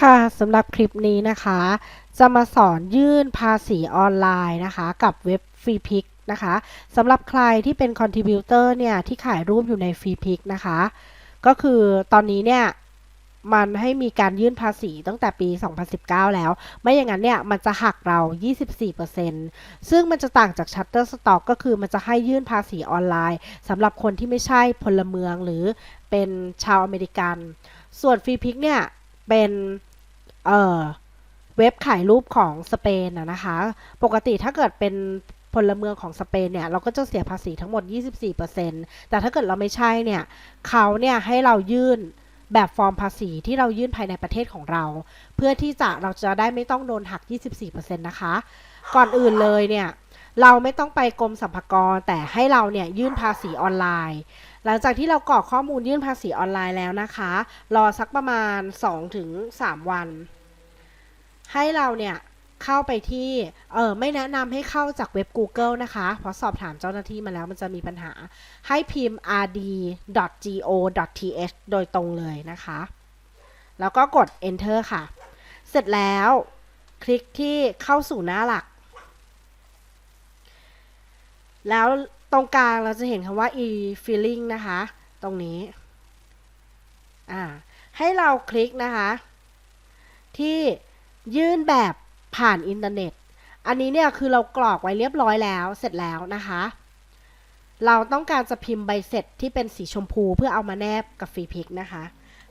ค่ะสำหรับคลิปนี้นะคะ จะมาสอนยื่นภาษีออนไลน์นะคะ กับเว็บฟรีพิกนะคะสำหรับใครที่เป็นคอนทริบิวเตอร์เนี่ย ที่ขายรูปอยู่ในฟรีพิกนะคะ ก็คือตอนนี้เนี่ย มันให้มีการยื่นภาษีตั้งแต่ปี 2019 แล้ว ไม่อย่างนั้นเนี่ย มันจะหักเรา 24%ซึ่งมันจะต่างจาก Shutterstock ก็คือมันจะให้ยื่นภาษีออนไลน์สำหรับคนที่ไม่ใช่พลเมืองหรือเป็นชาวอเมริกัน ส่วนฟรีพิกเนี่ยเป็น เอ่อเว็บขายรูปของสเปนนะนะคะ ปกติถ้าเกิดเป็นพลเมืองของสเปนเนี่ย เราก็จะเสียภาษีทั้งหมด 24%แต่ถ้าเกิดเราไม่ใช่เนี่ย เขาเนี่ยให้เรายื่นแบบฟอร์มภาษีที่เรายื่นภายในประเทศของเรา เพื่อที่จะเราจะได้ไม่ต้องโดนหัก 24%นะคะ ก่อนอื่นเลยเนี่ย เราไม่ต้องไปกรมสรรพากรแต่ให้เราเนี่ยยื่นภาษีออนไลน์ หลังจากที่เรากรอกข้อมูลยื่นภาษีออนไลน์แล้วนะคะ รอสักประมาณ 2-3 วัน ให้เราเนี่ยเข้าไปที่เออไม่แนะนำให้เข้าจากเว็บ Google นะคะเพราะสอบถามเจ้าหน้าที่มาแล้วมันจะมีปัญหา ให้พิมพ์ rd.go.th โดยตรงเลยนะคะ แล้วก็กด enter ค่ะ เสร็จแล้วคลิกที่เข้าสู่หน้าหลัก แล้วตรงกลางเราจะเห็นคำว่า e-filling นะคะ ตรงนี้ อ่า ให้เราคลิกนะคะ ที่ยื่นแบบผ่านอินเทอร์เน็ต อันนี้เนี่ยคือเรากรอกไว้เรียบร้อยแล้ว เสร็จแล้วนะคะ เราต้องการจะพิมพ์ใบเสร็จที่เป็นสีชมพูเพื่อเอามาแนบกับฟรีพิกนะคะ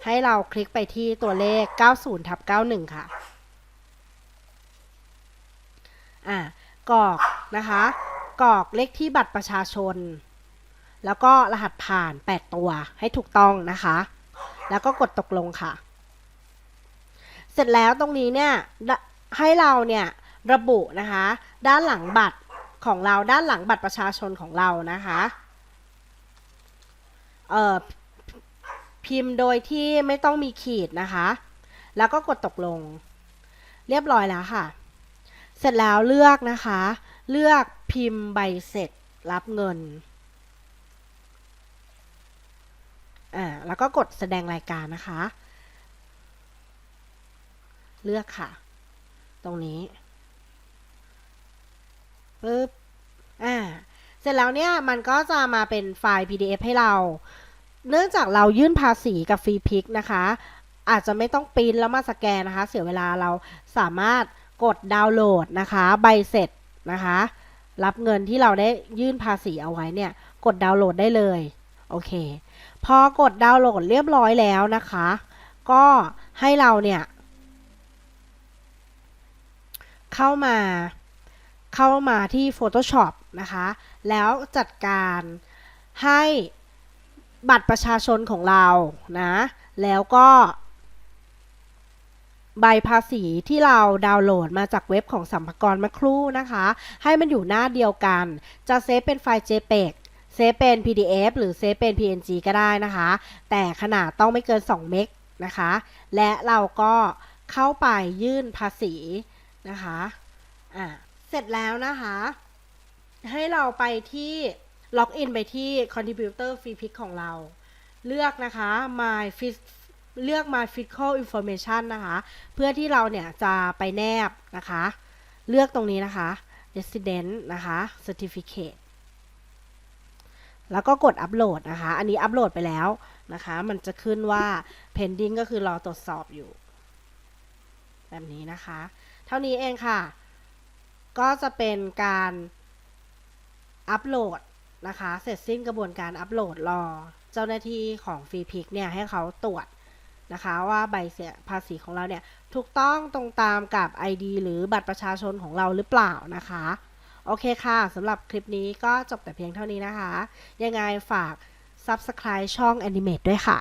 ให้เราคลิกไปที่ตัวเลข 90ทับ91 ค่ะ อ่ากรอกนะคะ กรอกเลขที่บัตรประชาชน แล้วก็รหัสผ่าน 8 ตัวให้ถูกต้องนะคะ แล้วก็กดตกลงค่ะ เสร็จแล้วตรงนี้เนี่ยให้เราเนี่ยระบุนะคะ ด้านหลังบัตรของเราด้านหลังบัตรประชาชนของเรานะคะเอ่อพิมพ์โดยที่ไม่ต้องมีขีดนะคะ แล้วก็กดตกลง เรียบร้อยแล้วค่ะ เสร็จแล้วเลือกนะคะ เลือก พิมพ์ใบเสร็จรับเงิน อ่า แล้วก็กดแสดงรายการนะคะ เลือกค่ะ ตรงนี้ ปึ๊บ อ่า เสร็จแล้วเนี่ย มันก็จะมาเป็นไฟล์ PDF ให้เรา เนื่องจากเรายื่นภาษีกับฟรีพิกนะคะ อาจจะไม่ต้องปริ้นแล้วมาสแกนนะคะ เสียเวลาเราสามารถกดดาวน์โหลดนะคะ ใบเสร็จนะคะ รับเงินที่เราได้ยื่นภาษีเอาไว้เนี่ย กดดาวน์โหลดได้เลย โอเค พอกดดาวน์โหลดเรียบร้อยแล้วนะคะ ก็ให้เราเนี่ย เข้ามา เข้ามาที่ Photoshop นะคะ แล้วจัดการให้บัตรประชาชนของเรานะ แล้วก็ ใบภาษีที่เราดาวน์โหลดมาจากเว็บของสัมภากระครู่นะคะ ให้มันอยู่หน้าเดียวกัน จะเซฟเป็นไฟล์ JPEG เซฟเป็น PDF หรือเซฟเป็น PNG ก็ได้นะคะ แต่ขนาดต้องไม่เกิน 2 เมกนะคะ และเราก็เข้าไปยื่นภาษีนะคะอ่าเสร็จแล้วนะคะ ให้เราไปที่ล็อกอินไปที่ contributor free pick ของเรา เลือกนะคะ my เลือก my fiscal information นะคะ เพื่อที่เราเนี่ยจะไปแนบนะคะ เลือกตรงนี้นะคะ resident นะคะ certificate แล้วก็กดอัปโหลดนะคะ อันนี้อัปโหลดไปแล้วนะคะ มันจะขึ้นว่า pending ก็คือรอตรวจสอบอยู่ แบบนี้นะคะ เท่านี้เองค่ะ ก็จะเป็นการอัปโหลดนะคะ เสร็จสิ้นกระบวนการอัปโหลดรอ เจ้าหน้าที่ของฟรีพิกเนี่ยให้เขาตรวจ นะคะว่าใบเสียภาษีของเราเนี่ยถูกต้องตรงตามกับ ID หรือบัตรประชาชนของเราหรือเปล่านะคะ โอเคค่ะสำหรับคลิปนี้ก็จบแต่เพียงเท่านี้นะคะ ยังไงฝาก Subscribe ช่อง Animate ด้วยค่ะ